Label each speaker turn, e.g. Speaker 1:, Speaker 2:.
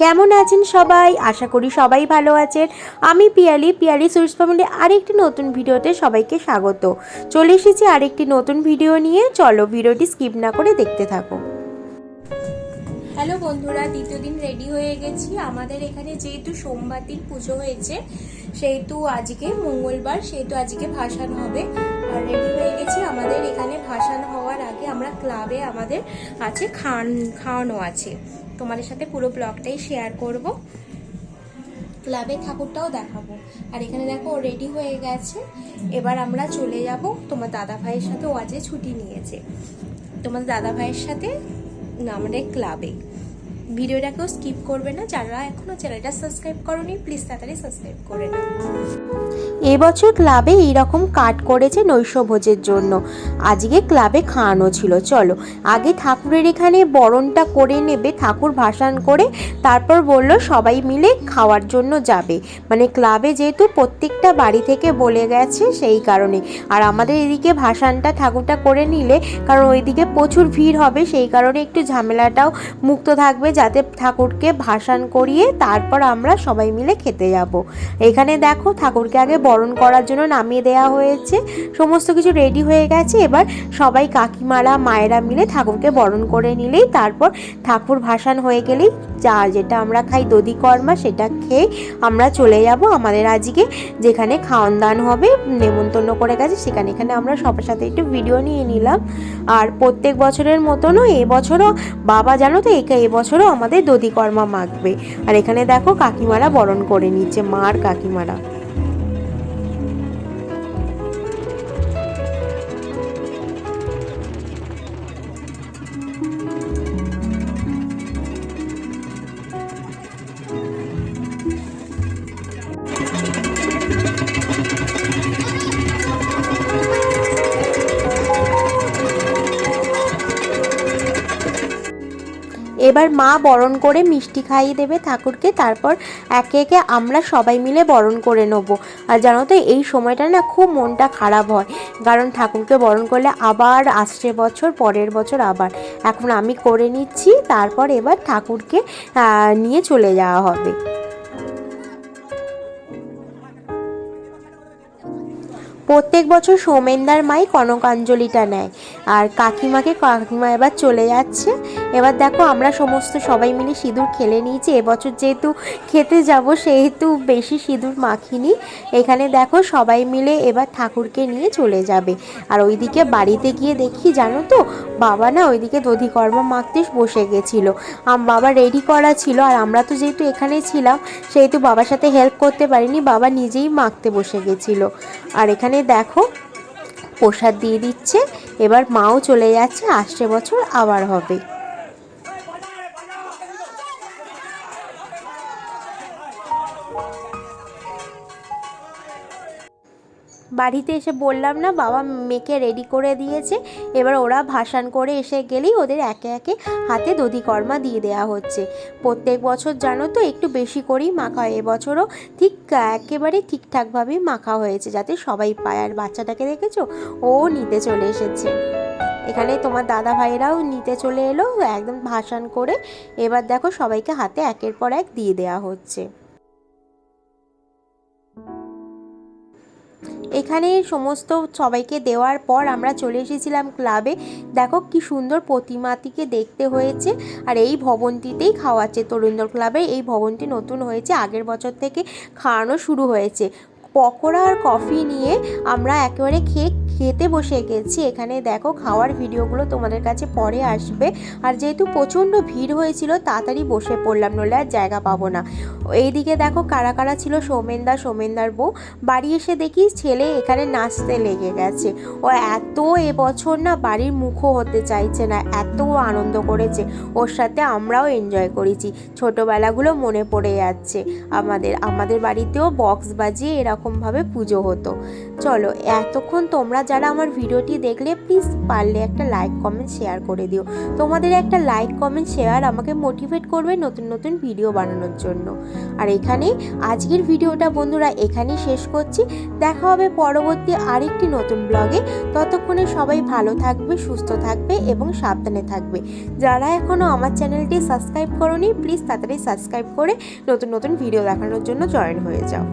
Speaker 1: কেমন আছেন সবাই? আশা করি সবাই ভালো আছেন। আমি পিয়ালি পিয়ালি সুইটস ফ্যামিলি আরেকটি নতুন ভিডিওতে সবাইকে স্বাগত। চলে এসেছি আরেকটি নতুন ভিডিও নিয়ে। চলো ভিডিওটি স্কিপ না করে দেখতে থাকো। হ্যালো বন্ধুরা, দ্বিতীয় দিন রেডি হয়ে গেছি। আমাদের এখানে যেহেতু সোমবার দিন পুজো হয়েছে, সেহেতু আজকে মঙ্গলবার, সেহেতু আজকে ভাসান হবে। আর রেডি হয়ে গেছি। আমাদের এখানে ভাসান হওয়ার আগে আমরা ক্লাবে আমাদের আছে, খান, খাওয়ানো আছে। তোমাদের সাথে পুরো ব্লগটাই শেয়ার করব। ক্লাবে ঠাকুরটাও দেখাবো। আর এখানে দেখো, ও রেডি হয়ে গেছে। এবার আমরা চলে যাব। তোমার দাদা ভাইয়ের সাথে ও আজকে ছুটি নিয়েছে। তোমার দাদা ভাইয়ের সাথে আমাদের ক্লাবে। ভিডিওটাকেও স্কিপ করবে না। যারা এখনও চ্যানেলটা সাবস্ক্রাইব করনি প্লিজ তাড়াতাড়ি সাবস্ক্রাইব করে নাও। এবছর ক্লাবে এইরকম কাট করেছে নৈশভোজের জন্য। আজকে ক্লাবে খাওয়ানো ছিল। চলো, আগে ঠাকুরের এখানে বরণটা করে নেবে, ঠাকুর ভাসান করে তারপর বলল সবাই মিলে খাওয়ার জন্য যাবে। মানে ক্লাবে যেহেতু প্রত্যেকটা বাড়ি থেকে বলে গেছে সেই কারণে। আর আমাদের এদিকে ভাসানটা ঠাকুরটা করে নিলে, কারণ ওইদিকে প্রচুর ভিড় হবে, সেই কারণে একটু ঝামেলাটাও মুক্ত থাকবে। যাতে ঠাকুরকে ভাসান করিয়ে তারপর আমরা সবাই মিলে খেতে যাব। এখানে দেখো ঠাকুরকে আগে বরণ করার জন্য নামিয়ে দেওয়া হয়েছে। সমস্ত কিছু রেডি হয়ে গেছে। এবার সবাই কাকিমারা, মায়েরা মিলে ঠাকুরকে বরণ করে নিলেই তারপর ঠাকুর ভাসান হয়ে গেলেই যা যেটা আমরা খাই দধি কর্মা সেটা খেয়ে আমরা চলে যাব আমাদের আজকে, যেখানে খাওয়ান দান হবে, নেমন্তন্ন করে গেছে, সেখানে এখানে আমরা সবার সাথে একটু ভিডিও নিয়ে নিলাম। আর প্রত্যেক বছরের মতনও এবছরও বাবা জানো তো, একে এবছরও আমাদের দধি কর্মা মাখবে আর এখানে দেখো কাকিমারা বরণ করে নিচ্ছে মার কাকিমারা। এবার মা বরণ করে মিষ্টি খাইয়ে দেবে ঠাকুরকে, তারপর একে একে আমরা সবাই মিলে বরণ করে নেব। আর জানো তো, এই সময়টা না খুব মনটা খারাপ হয়, কারণ ঠাকুরকে বরণ করলে আবার আসছে বছর, পরের বছর আবার। এখন আমি করে নিচ্ছি, তারপর এবার ঠাকুরকে নিয়ে চলে যাওয়া হবে। প্রত্যেক বছর সৌমেনদার মাই কনকাঞ্জলিটা নেয়, আর কাকিমাকে কাকিমা এবার চলে যাচ্ছে। এবার দেখো আমরা সমস্ত সবাই মিলে সিঁদুর খেলে নিয়েছি। এবছর যেহেতু খেতে যাব, সেহেতু বেশি সিঁদুর মাখিনি। এখানে দেখো সবাই মিলে এবার ঠাকুরকে নিয়ে চলে যাবে। আর ওইদিকে বাড়িতে গিয়ে দেখি, জানো তো, বাবা না ওইদিকে দধিকর্মা মাখতে বসে গেছিল। বাবা রেডি করা ছিল। আর আমরা তো যেহেতু এখানে ছিলাম, সেহেতু বাবার সাথে হেল্প করতে পারিনি, বাবা নিজেই মাখতে বসে গেছিল। আর এখানে দেখো, প্রসাদ দিয়ে দিচ্ছে। এবার মাও চলে যাচ্ছে, আসছে বছর আবার হবে। বাড়িতে এসে বললাম না, বাবা মেয়েকে রেডি করে দিয়েছে। এবার ওরা ভাসান করে এসে গেলেই ওদের একে একে হাতে দধিকর্মা দিয়ে দেওয়া হচ্ছে। প্রত্যেক বছর জানো তো একটু বেশি করেই মাখা হয়। এবছরও ঠিক একেবারে ঠিকঠাকভাবেই মাখা হয়েছে, যাতে সবাই পায়। আর বাচ্চাটাকে দেখেছ? ও নিতে চলে এসেছে। এখানে তোমার দাদা ভাইয়েরাও নিতে চলে এলো, একদম ভাসান করে। এবার দেখো সবাইকে হাতে একের পর এক দিয়ে দেওয়া হচ্ছে। এখানে সমস্ত সবাইকে দেওয়ার পর আমরা চলে এসেছিলাম ক্লাবে দেখো কি সুন্দর প্রতিমাটিকে দেখতে হয়েছে। আর এই ভবনটিতেই খাওয়াচ্ছে তরুণদল ক্লাবে এই ভবনটি নতুন হয়েছে, আগের বছর থেকে খাওয়ানো শুরু হয়েছে। পকোড়া আর কফি নিয়ে আমরা একেবারে খেয়ে খেতে বসে গেছি। এখানে দেখো খাওয়ার ভিডিওগুলো তোমাদের কাছে পরে আসবে। আর যেহেতু প্রচণ্ড ভিড় হয়েছিল, তাড়াতাড়ি বসে পড়লাম, নইলে আর জায়গা পাবো না। এইদিকে দেখো কারা কারা ছিল সৌমেনদা সৌমেনদার বউ। বাড়ি এসে দেখি ছেলে এখানে নাচতে লেগে গেছে। ও এত এবছর না বাড়ির মুখও হতে চাইছে না, এত আনন্দ করেছে। ওর সাথে আমরাও এনজয় করেছি। ছোটোবেলাগুলো মনে পড়ে যাচ্ছে। আমাদের আমাদের বাড়িতেও বক্স বাজিয়ে এরকমভাবে পুজো হতো। চলো, এতক্ষণ তোমরা যারা আমার ভিডিওটি দেখলে প্লিজ পারলে একটা লাইক কমেন্ট শেয়ার করে দিও। তোমাদের একটা লাইক কমেন্ট শেয়ার আমাকে মোটিভেট করবে নতুন নতুন ভিডিও বানানোর জন্য। আর এখানে আজকের ভিডিওটা বন্ধুরা এখানেই শেষ করছি। দেখা হবে পরবর্তী আরেকটি নতুন ব্লগে ততক্ষণে সবাই ভালো থাকবে, সুস্থ থাকবে এবং সাবধানে থাকবে। যারা এখনও আমার চ্যানেলটি সাবস্ক্রাইব করোনি প্লিজ তাড়াতাড়ি সাবস্ক্রাইব করে নতুন নতুন ভিডিও দেখানোর জন্য জয়েন হয়ে যাও।